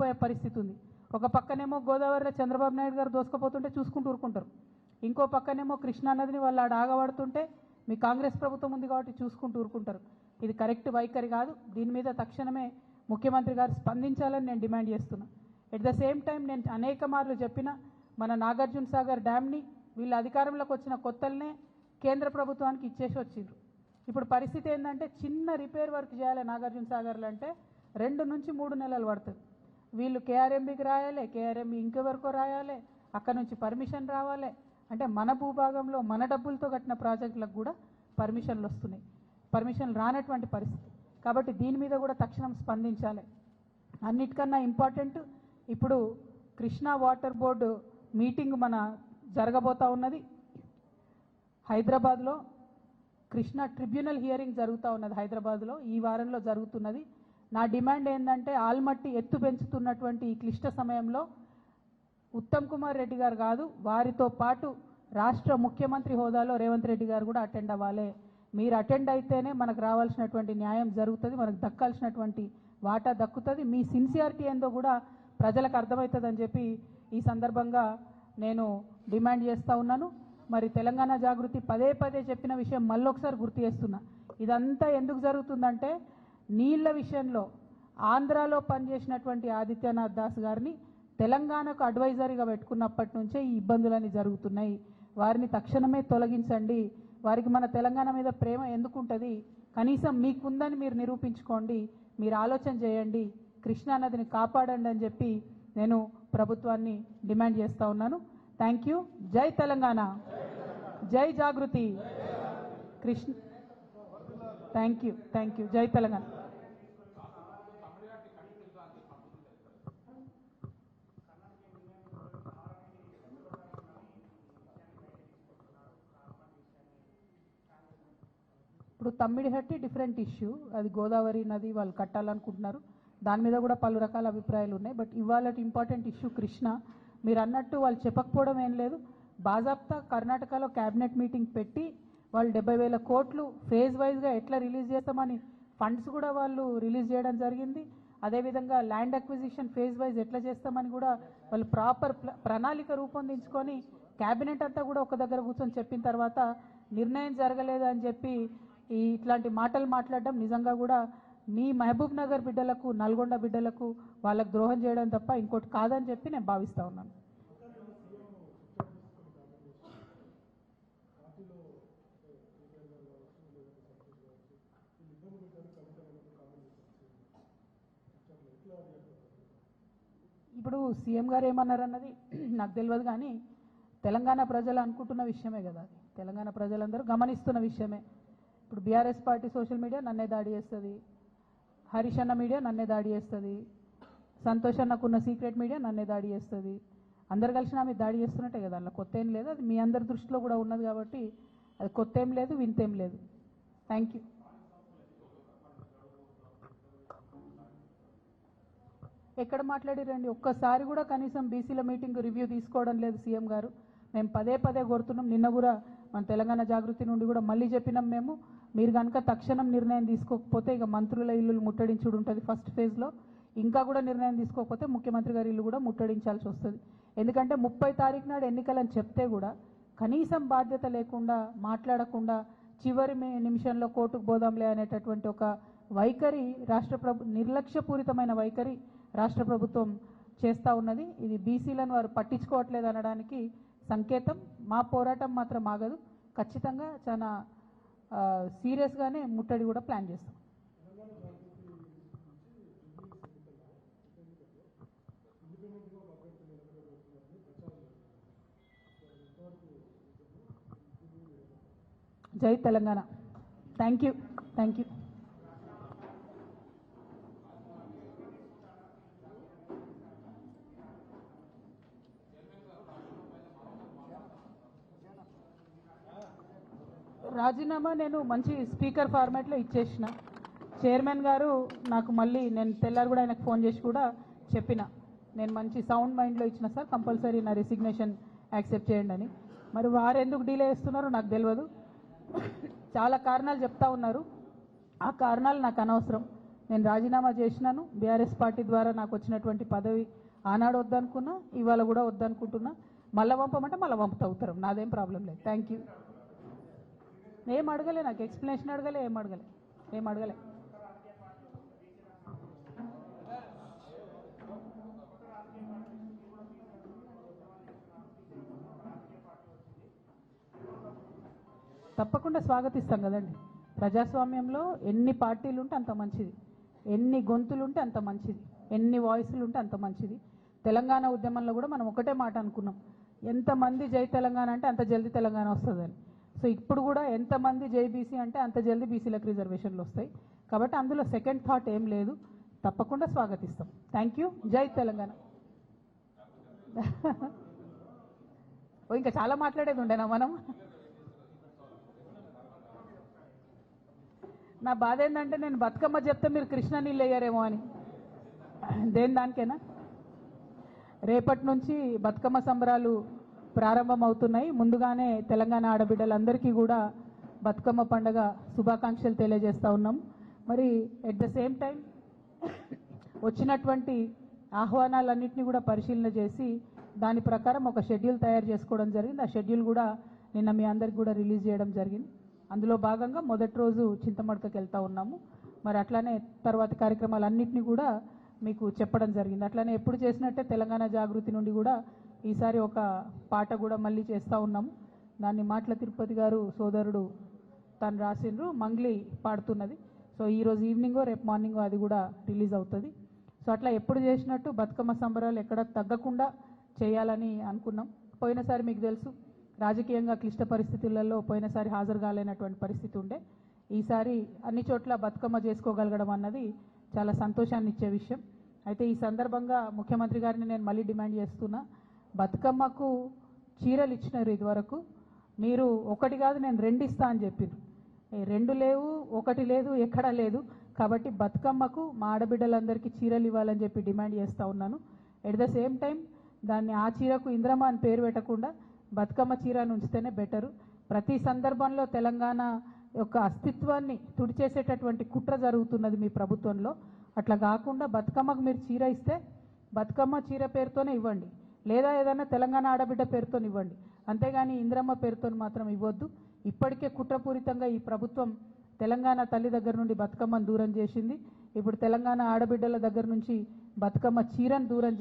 పోయే పరిస్థితి ఉంది. ఒక పక్కనేమో గోదావరిలో చంద్రబాబు నాయుడు గారు దోసుకుపోతుంటే చూసుకుంటూ ఊరుకుంటారు. ఇంకో పక్కనేమో కృష్ణా నదిని వాళ్ళు ఆడ ఆగబడుతుంటే మీ కాంగ్రెస్ ప్రభుత్వం ఉంది కాబట్టి చూసుకుంటూ ఊరుకుంటారు. ఇది కరెక్ట్ వైఖరి కాదు. దీని మీద తక్షణమే ముఖ్యమంత్రి గారు స్పందించాలని నేను డిమాండ్ చేస్తున్నా. ఎట్ ద సేమ్ టైం నేను అనేక మార్లు చెప్పిన మన నాగార్జున సాగర్ డ్యామ్ని వీళ్ళ అధికారంలోకి వచ్చిన కొత్తలనే కేంద్ర ప్రభుత్వానికి ఇచ్చేసి వచ్చిండ్రు. ఇప్పుడు పరిస్థితి ఏంటంటే చిన్న రిపేర్ వర్క్ చేయాలి నాగార్జున సాగర్లు అంటే రెండు నుంచి మూడు నెలలు పడుతుంది. వీళ్ళు కేఆర్ఎంబికి రాయాలి కేఆర్ఎంబి ఇంకెవరికో రాయాలి అక్కడ నుంచి పర్మిషన్ రావాలి. అంటే మన భూభాగంలో మన డబ్బులతో కట్టిన ప్రాజెక్టులకు కూడా పర్మిషన్లు వస్తున్నాయి. పర్మిషన్ రానటువంటి పరిస్థితి. కాబట్టి దీని మీద కూడా తక్షణం స్పందించాలి. అన్నిటికన్నా ఇంపార్టెంట్ ఇప్పుడు కృష్ణా వాటర్ బోర్డు మీటింగ్ మన జరగబోతా ఉన్నది. హైదరాబాద్లో కృష్ణా ట్రిబ్యునల్ హియరింగ్ జరుగుతూ ఉన్నది హైదరాబాద్లో. ఈ వారంలో జరుగుతున్నది. నా డిమాండ్ ఏంటంటే ఆల్మట్టి ఎత్తు పెంచుతున్నటువంటి ఈ క్లిష్ట సమయంలో ఉత్తమ్ కుమార్ రెడ్డి గారు కాదు వారితో పాటు రాష్ట్ర ముఖ్యమంత్రి హోదాలో రేవంత్ రెడ్డి గారు కూడా అటెండ్ అవ్వాలి. మీరు అటెండ్ అయితేనే మనకు రావాల్సినటువంటి న్యాయం జరుగుతుంది మనకు దక్కాల్సినటువంటి వాటా దక్కుతుంది. మీ సిన్సియారిటీ ఏందో కూడా ప్రజలకు అర్థమవుతుందని చెప్పి ఈ సందర్భంగా నేను డిమాండ్ చేస్తూ ఉన్నాను. మరి తెలంగాణ జాగృతి పదే పదే చెప్పిన విషయం మళ్ళొకసారి గుర్తు చేస్తున్నా. ఇదంతా ఎందుకు జరుగుతుందంటే నీళ్ళ విషయంలో ఆంధ్రాలో పనిచేసినటువంటి ఆదిత్యనాథ్ దాస్ గారిని తెలంగాణకు అడ్వైజరీగా పెట్టుకున్నప్పటి నుంచే ఈ ఇబ్బందులన్నీ జరుగుతున్నాయి. వారిని తక్షణమే తొలగించండి. వారికి మన తెలంగాణ మీద ప్రేమ ఎందుకుంటుంది? కనీసం మీకుందని మీరు నిరూపించుకోండి. మీరు ఆలోచన చేయండి. కృష్ణానదిని కాపాడండి అని చెప్పి నేను ప్రభుత్వాన్ని డిమాండ్ చేస్తూ ఉన్నాను. Thank you. జై తెలంగాణ. జై Jagruthi. Krishna. Thank you. Thank you. జై తెలంగాణ ఇప్పుడు తమ్మిడిహట్టి డిఫరెంట్ ఇష్యూ అది గోదావరి నది వాళ్ళు కట్టాలనుకుంటున్నారు. దాని మీద కూడా పలు రకాల అభిప్రాయాలు ఉన్నాయి. బట్ ఇవాళ ఇంపార్టెంట్ ఇష్యూ కృష్ణ. మీరు అన్నట్టు వాళ్ళు చెప్పకపోవడం ఏం లేదు. బాజాప్తా కర్ణాటకలో క్యాబినెట్ మీటింగ్ పెట్టి వాళ్ళు డెబ్బై వేల కోట్లు ఫేజ్ వైజ్గా ఎట్లా రిలీజ్ చేస్తామని ఫండ్స్ కూడా వాళ్ళు రిలీజ్ చేయడం జరిగింది. అదేవిధంగా ల్యాండ్ అక్విజిషన్ ఫేజ్ వైజ్ ఎట్లా చేస్తామని కూడా వాళ్ళు ప్రాపర్ ప్రణాళిక రూపొందించుకొని క్యాబినెట్ అంతా కూడా ఒక దగ్గర కూర్చొని చెప్పిన తర్వాత నిర్ణయం జరగలేదు అని చెప్పి ఈ ఇట్లాంటి మాటలు మాట్లాడడం నిజంగా కూడా మీ మహబూబ్ నగర్ బిడ్డలకు నల్గొండ బిడ్డలకు వాళ్ళకు ద్రోహం చేయడం తప్ప ఇంకోటి కాదని చెప్పి నేను భావిస్తూ ఉన్నాను. ఇప్పుడు సీఎం గారు ఏమన్నారు అన్నది నాకు తెలియదు కానీ తెలంగాణ ప్రజలు అనుకుంటున్న విషయమే కదా అది. తెలంగాణ ప్రజలందరూ గమనిస్తున్న విషయమే. ఇప్పుడు బీఆర్ఎస్ పార్టీ సోషల్ మీడియా నన్నే దాడి చేస్తుంది. హరీష్ అన్న మీడియా నన్నే దాడి చేస్తుంది. సంతోష్ అన్నకున్న సీక్రెట్ మీడియా నన్నే దాడి చేస్తుంది. అందరు కలిసి నా మీద దాడి చేస్తున్నట్టే కదా అందులో కొత్త ఏం లేదు. అది మీ అందరి దృష్టిలో కూడా ఉన్నది కాబట్టి అది కొత్త ఏం లేదు వింతేం లేదు. థ్యాంక్ యూ ఎక్కడ మాట్లాడిరండి? ఒక్కసారి కూడా కనీసం బీసీల మీటింగ్ రివ్యూ తీసుకోవడం లేదు సీఎం గారు. మేము పదే పదే కోరుతున్నాం నిన్న కూడా మన తెలంగాణ జాగృతి నుండి కూడా మళ్ళీ చెప్పినాం మేము. మీరు కనుక తక్షణం నిర్ణయం తీసుకోకపోతే ఇక మంత్రుల ఇల్లు ముట్టడించుడు ఉంటుంది ఫస్ట్ ఫేజ్లో ఇంకా కూడా నిర్ణయం తీసుకోకపోతే ముఖ్యమంత్రి గారి ఇల్లు కూడా ముట్టడించాల్సి వస్తుంది. ఎందుకంటే ముప్పై తారీఖు నాడు ఎన్నికలని చెప్తే కూడా కనీసం బాధ్యత లేకుండా మాట్లాడకుండా చివరి నిమిషంలో కోర్టుకు పోదాంలే అనేటటువంటి ఒక వైఖరి రాష్ట్ర ప్రభు నిర్లక్ష్యపూరితమైన వైఖరి రాష్ట్ర ప్రభుత్వం చేస్తూ ఉన్నది. ఇది బీసీలను వారు పట్టించుకోవట్లేదు అనడానికి సంకేతం. మా పోరాటం మాత్రం ఆగదు. ఖచ్చితంగా చాలా సీరియస్గానే ముట్టడి కూడా ప్లాన్ చేస్తాం. జై Telangana. Thank you thank you రాజీనామా నేను మంచి స్పీకర్ ఫార్మాట్లో ఇచ్చేసిన. చైర్మన్ గారు నాకు మళ్ళీ నేను తెల్లారు కూడా ఆయనకు ఫోన్ చేసి కూడా చెప్పిన. నేను మంచి సౌండ్ మైండ్లో ఇచ్చిన సార్ కంపల్సరీ నా రెసిగ్నేషన్ యాక్సెప్ట్ చేయండి అని. మరి వారు ఎందుకు డిలే చేస్తున్నారో నాకు తెలియదు చాలా కారణాలు చెప్తా ఉన్నారు. ఆ కారణాలు నాకు అనవసరం. నేను రాజీనామా చేసినాను. బీఆర్ఎస్ పార్టీ ద్వారా నాకు వచ్చినటువంటి పదవి ఆనాడు వద్దనుకున్నా ఇవాళ కూడా వద్దనుకుంటున్నా. మళ్ళా పంపమంటే మళ్ళీ పంపుతా ఉత్తరం. నాదేం ప్రాబ్లం లేదు. థ్యాంక్ యూ ఏం అడగలే నాకు ఎక్స్ప్లెనేషన్ అడగలే ఏం అడగలే ఏం అడగలే. తప్పకుండా స్వాగతిస్తాం కదండి. ప్రజాస్వామ్యంలో ఎన్ని పార్టీలు ఉంటే అంత మంచిది. ఎన్ని గొంతులు ఉంటే అంత మంచిది. ఎన్ని వాయిస్లు ఉంటే అంత మంచిది. తెలంగాణ ఉద్యమంలో కూడా మనం ఒకటే మాట అనుకున్నాం. ఎంతమంది జై తెలంగాణ అంటే అంత జల్దీ తెలంగాణ వస్తుందని. సో ఇప్పుడు కూడా ఎంతమంది జేబీసీ అంటే అంత జల్దీ బీసీలకు రిజర్వేషన్లు వస్తాయి. కాబట్టి అందులో సెకండ్ థాట్ ఏం లేదు. తప్పకుండా స్వాగతిస్తాం. Thank you. జై తెలంగాణ. ఓ ఇంకా చాలా మాట్లాడేది ఉండేనా మనం. నా బాధ ఏంటంటే నేను బతుకమ్మ చెప్తే మీరు కృష్ణ నీళ్ళు వేయరేమో అని. దేని దానికేనా? రేపటి నుంచి బతుకమ్మ సంబరాలు ప్రారంభం అవుతున్నాయి ముందుగానే తెలంగాణ ఆడబిడ్డలందరికీ కూడా బతుకమ్మ పండగ శుభాకాంక్షలు తెలియజేస్తూ ఉన్నాం. మరి ఎట్ ద సేమ్ టైం వచ్చినటువంటి ఆహ్వానాలన్నింటినీ కూడా పరిశీలన చేసి దాని ప్రకారం ఒక షెడ్యూల్ తయారు చేసుకోవడం జరిగింది. ఆ షెడ్యూల్ కూడా నిన్న మీ అందరికి కూడా రిలీజ్ చేయడం జరిగింది. అందులో భాగంగా మొదటి రోజు చింతమడకకి వెళ్తూ ఉన్నాము. మరి అట్లానే తర్వాతి కార్యక్రమాలన్నింటినీ కూడా మీకు చెప్పడం జరిగింది. అట్లానే ఎప్పుడు చేసినట్టే తెలంగాణ జాగృతి నుండి కూడా ఈసారి ఒక పాట కూడా మళ్ళీ చేస్తూ ఉన్నాం. దాన్ని మాటల తిరుపతి గారు సోదరుడు తను రాసిండ్రు మంగ్లీ పాడుతున్నది. సో ఈ రోజు ఈవినింగో రేపు మార్నింగో అది కూడా రిలీజ్ అవుతుంది. సో అట్లా ఎప్పుడు చేసినట్టు బతుకమ్మ సంబరాలు ఎక్కడ తగ్గకుండా చేయాలని అనుకున్నాం. పోయినసారి మీకు తెలుసు రాజకీయంగా క్లిష్ట పరిస్థితులలో పోయినసారి హాజరు కాలేనటువంటి పరిస్థితి ఉండే. ఈసారి అన్ని చోట్ల బతుకమ్మ చేసుకోగలగడం అన్నది చాలా సంతోషాన్ని ఇచ్చే విషయం. అయితే ఈ సందర్భంగా ముఖ్యమంత్రి గారిని నేను మళ్ళీ డిమాండ్ చేస్తున్నా బతుకమ్మకు చీరలు ఇచ్చినారు ఇదివరకు. మీరు ఒకటి కాదు నేను రెండు ఇస్తా అని చెప్పిండ్రు రెండు లేవు ఒకటి లేదు ఎక్కడా లేదు. కాబట్టి బతుకమ్మకు మా ఆడబిడ్డలందరికీ చీరలు ఇవ్వాలని చెప్పి డిమాండ్ చేస్తూ ఉన్నాను. ఎట్ ద సేమ్ టైం దాన్ని ఆ చీరకు ఇంద్రమ్మ అని పేరు పెట్టకుండా బతుకమ్మ చీర అని ఉంచితేనే బెటరు ప్రతి సందర్భంలో తెలంగాణ యొక్క అస్తిత్వాన్ని తుడిచేసేటటువంటి కుట్ర జరుగుతున్నది మీ ప్రభుత్వంలో. అట్లా కాకుండా బతుకమ్మకు మీరు చీర ఇస్తే బతుకమ్మ చీర పేరుతోనే ఇవ్వండి. లేదా ఏదైనా తెలంగాణ ఆడబిడ్డ పేరుతోనివ్వండి. అంతేగాని ఇంద్రమ్మ పేరుతో మాత్రం ఇవ్వద్దు. ఇప్పటికే కుట్రపూరితంగా ఈ ప్రభుత్వం తెలంగాణ తల్లి దగ్గర నుండి బతుకమ్మను దూరం చేసింది. ఇప్పుడు తెలంగాణ ఆడబిడ్డల దగ్గర నుంచి బతుకమ్మ చీరను దూరం